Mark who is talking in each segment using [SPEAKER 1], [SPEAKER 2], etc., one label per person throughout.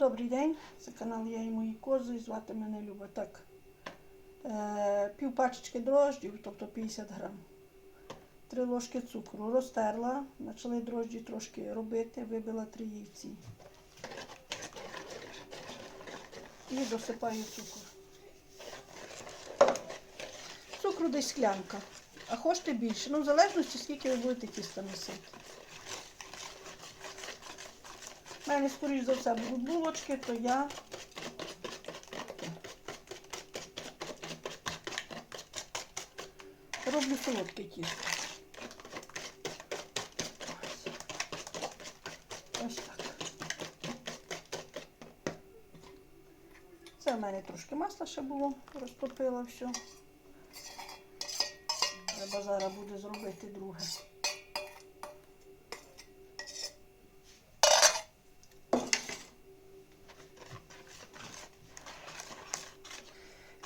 [SPEAKER 1] Добрий день, це канал Я і мої кози, звати мене Люба. Так, е, пів пачечки дрожджів, тобто 50 грам. Три ложки цукру. Розтерла, почали дрожджі трошки робити, вибила три яйці. І досипаю цукор. Цукру десь склянка. А хочете більше. Ну, в залежності, скільки ви будете тіста місити. У мене, скоріш за все, будуть булочки, то я роблю солодке тісто. Ось. Так. Це в мене трошки масла ще було, розтопила все. Треба зараз буде зробити друге.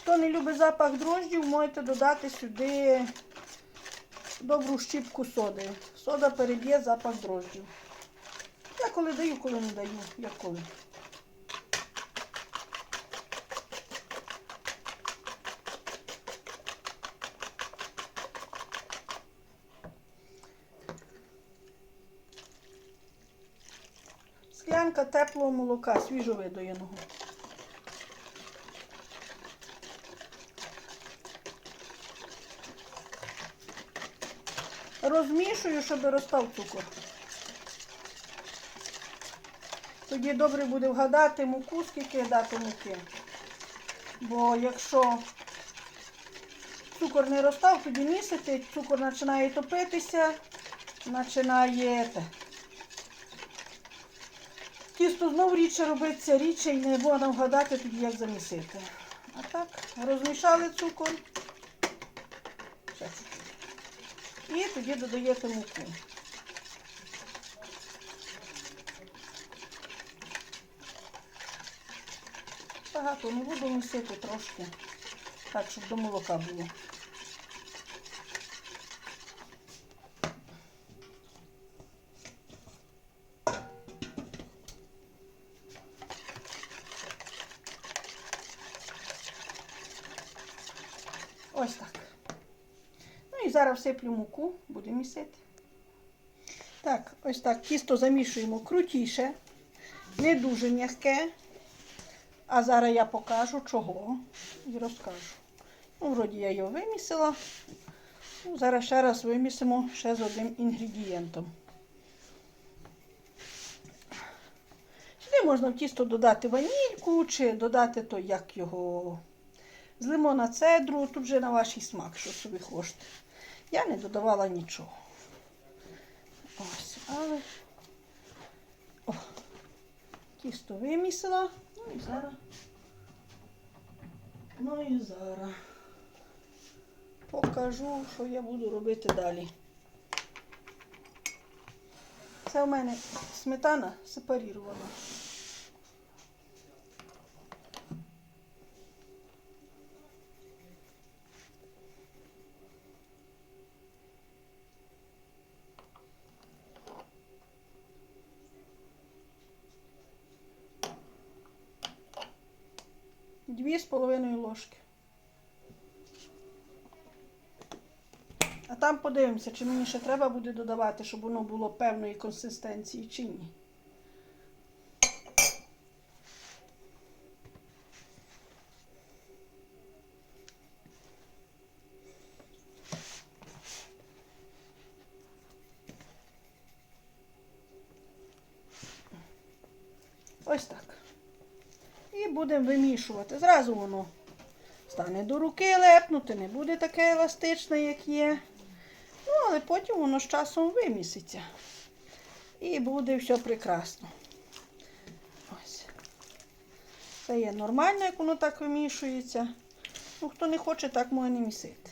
[SPEAKER 1] Хто не любить запах дрожджів, можете додати сюди добру щіпку соди. Сода переб'є запах дрожджів. Я коли даю, коли не даю, як коли. Склянка теплого молока, свіжовидоєного. Розмішую, щоб розстав цукор. Тоді добре буде вгадати муку, скільки дати муки. Бо якщо цукор не розстав, тоді місити, цукор починає топитися, починає. Тісто знову рідше робиться, рідше і не можна вгадати тоді, як замісити. А так, розмішали цукор. Ще. І тоді додаєте муку. Багато не буду місити трошки, так, щоб до молока було. Зараз всиплю муку, будемо місити. Так, ось так, тісто замішуємо крутіше, не дуже м'яке. А зараз я покажу чого і розкажу. Ну, вроді я його вимісила. Ну, зараз ще раз вимісимо ще з одним інгредієнтом. Сюди можна в тісто додати ванільку чи додати то, як його з лимона цедру, тут вже на ваш смак, що собі хочете. Я не додавала нічого. Ось, але О, тісто вимісила. Ну і зараз. Ну і зараз покажу, що я буду робити далі. Це у мене сметана сепарірована. Дві з половиною ложки. А там подивимося, чи мені ще треба буде додавати, щоб воно було певної консистенції чи ні. Ось так. Будемо вимішувати. Зразу воно стане до руки лепнути, не буде таке еластичне, як є. Ну, але потім воно з часом виміситься. І буде все прекрасно. Ось. Це є нормально, як воно так вимішується. Ну, хто не хоче, так може не місити.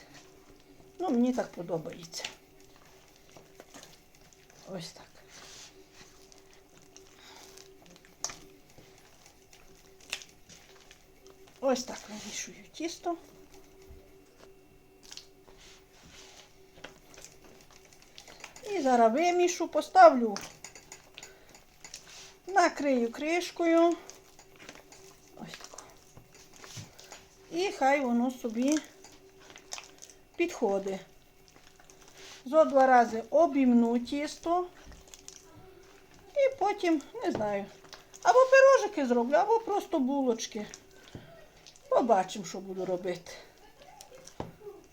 [SPEAKER 1] Ну, мені так подобається. Ось так. Ось так вимішую тісто. І зараз вимішу, поставлю, накрию кришкою. Ось так. І хай воно собі підходить. Зо два рази обімну тісто. І потім, не знаю, або пирожики зроблю, або просто булочки. Побачимо, що буду робити.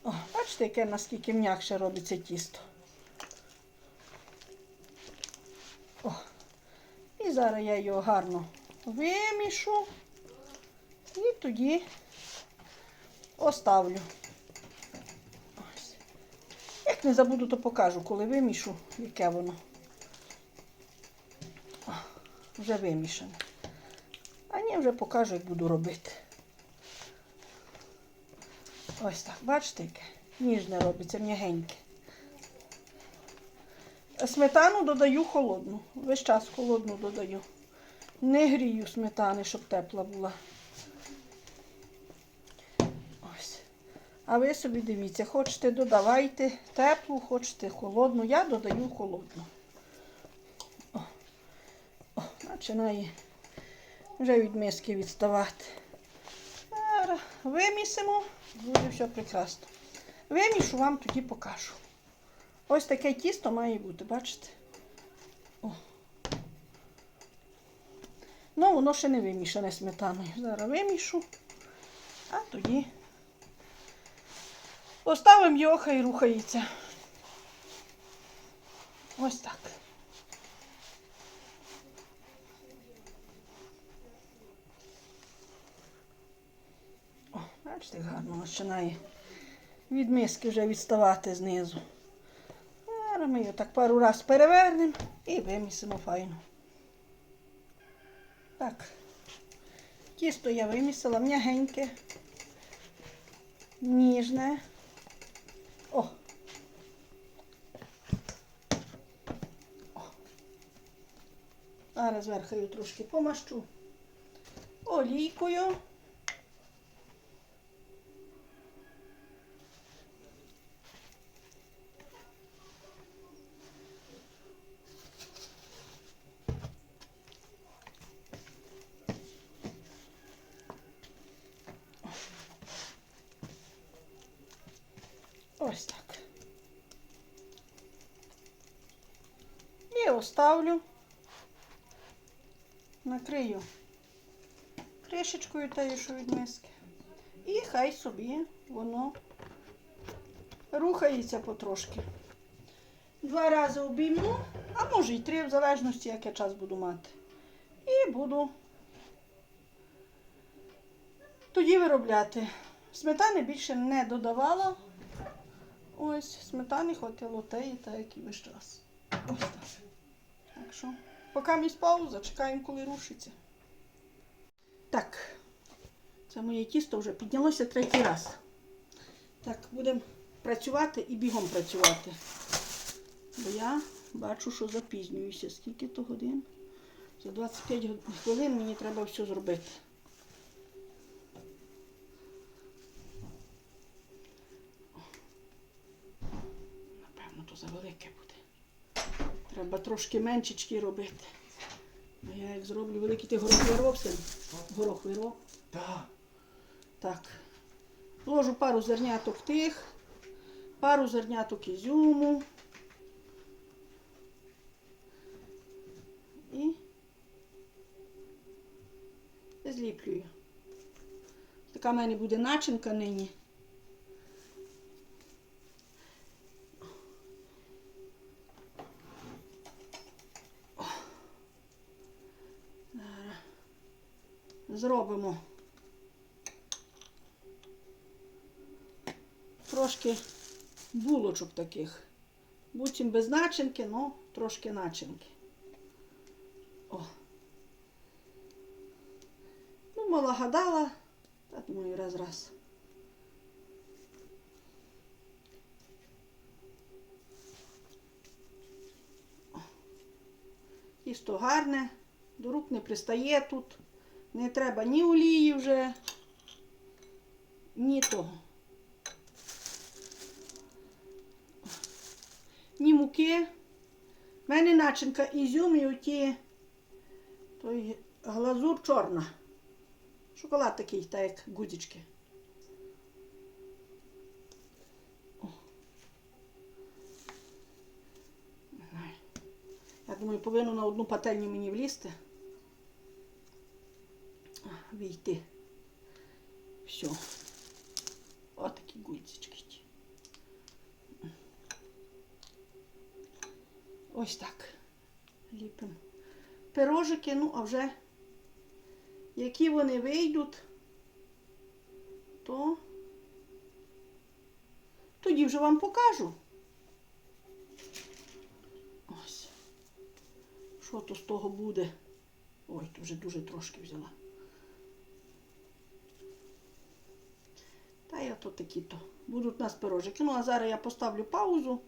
[SPEAKER 1] О, бачите, яке наскільки м'якше робиться тісто. О, і зараз я його гарно вимішу і тоді оставлю. Ось. Як не забуду, то покажу, коли вимішу, яке воно. О, вже вимішане. А ні, вже покажу, як буду робити. Ось так, бачите, яке ніжне робиться, м'ягеньке. Сметану додаю холодну. Весь час холодну додаю. Не грію сметани, щоб тепла була. А ви собі дивіться, хочете додавайте теплу, хочете холодну. Я додаю холодну. О, О починає вже від миски відставати. Зараз Вимісимо, буде все прекрасно. Вимішу, вам тоді покажу. Ось таке тісто має бути, бачите? О. Ну, воно ще не вимішане сметаною. Зараз вимішу, а тоді поставимо його, хай рухається. Ось так. О, бачите, гарно починає від миски вже відставати знизу. Зараз ми його так пару раз перевернемо і вимісимо файно. Так. Тісто я вимісила м'ягеньке, ніжне. О. О. Зараз зверху я трошки помащу олійкою. Ось так. І оставлю, накрию кришечкою тією, що від миски. І хай собі воно рухається потрошки. Два рази обійму, а може й три, в залежності, як я час буду мати. І буду тоді виробляти. Сметани більше не додавала. Ось, сметани хватило те і те, як і весь час. Ось так. Так що, поки місь пауза, чекаємо, коли рушиться. Так, це моє тісто вже піднялося третій раз. Так, будемо працювати і бігом працювати. Бо я бачу, що запізнююся. Скільки то годин? За 25 хвилин мені треба все зробити. Напевно, то завелике буде. Треба трошки меншечки робити. А я як зроблю великий ти горох син? Горох вирвав.
[SPEAKER 2] Так.
[SPEAKER 1] Так. Ложу пару зерняток тих, пару зерняток ізюму. І зліплюю. Така в мене буде начинка нині. Зараз Зробимо. трошки булочок таких. Буцім без начинки, але трошки начинки. О. Ну, мала гадала, та думаю, раз-раз. Тісто гарне, до рук не пристає тут. Не треба ні олії вже, ні того. ні муки. У мене начинка ізюм і оті той глазур чорна. Шоколад такий, так як гудзички. Я думаю, повинно на одну пательню мені влізти. Війти. Все. Отакі гульцечки. Ось так. Ліпимо. Пирожики, ну, а вже які вони вийдуть, то тоді вже вам покажу. Ось. Що то з того буде? Ой, то вже дуже трошки взяла. Та я то такі то. Будуть у нас пирожики. Ну, а зараз я поставлю паузу.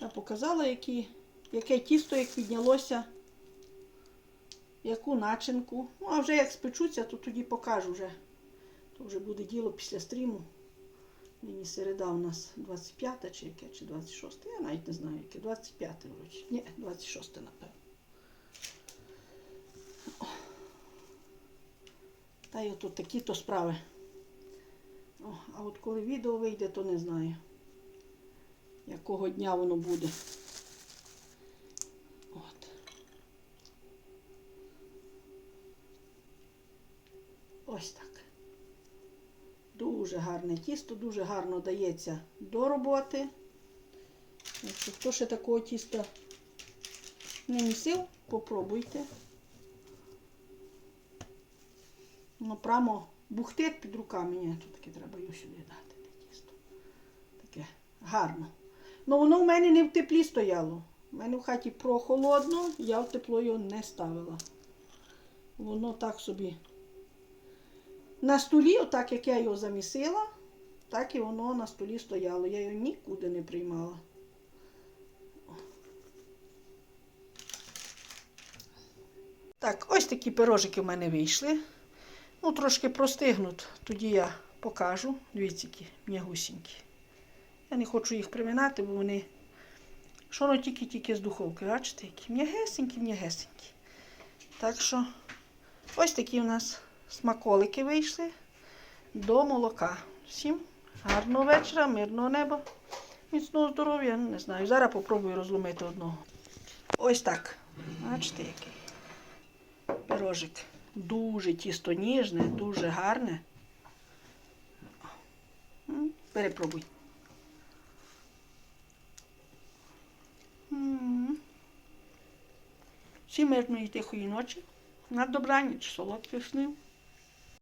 [SPEAKER 1] Я показала, які, яке тісто, як піднялося, яку начинку. Ну, а вже як спечуться, то тоді покажу вже. То вже буде діло після стріму. Нині середа у нас 25 чи яке, чи 26. Я навіть не знаю, яке. 25 вроді. Ні, 26, напевно. Та й от такі то справи. О, а от коли відео вийде, то не знаю, якого дня воно буде. От. Ось так. Дуже гарне тісто, дуже гарно дається до роботи. Якщо хто ще такого тіста не місив, попробуйте. Воно прямо бухтить під руками. Ні, тут таке треба його сюди дати, те тісто. Таке гарно. Ну воно в мене не в теплі стояло. У мене в хаті прохолодно, я в тепло його не ставила. Воно так собі на столі, отак як я його замісила, так і воно на столі стояло. Я його нікуди не приймала. Так, ось такі пирожики в мене вийшли. Ну, трошки простигнуть, тоді я покажу. Дивіться, які м'ягусінькі. Я не хочу їх приминати, бо вони. Що тільки-тільки з духовки, бачите, які м'ягесенькі, м'ягесенькі. Так що ось такі у нас смаколики вийшли до молока. Всім гарного вечора, мирного неба, міцного здоров'я. Не знаю. Зараз попробую розломити одного. Ось так. Бачите, який пирожик. Дуже тісто ніжне, дуже гарне. Перепробуй. М. Всім мирної тихої ночі. На добраніч, солодких снів.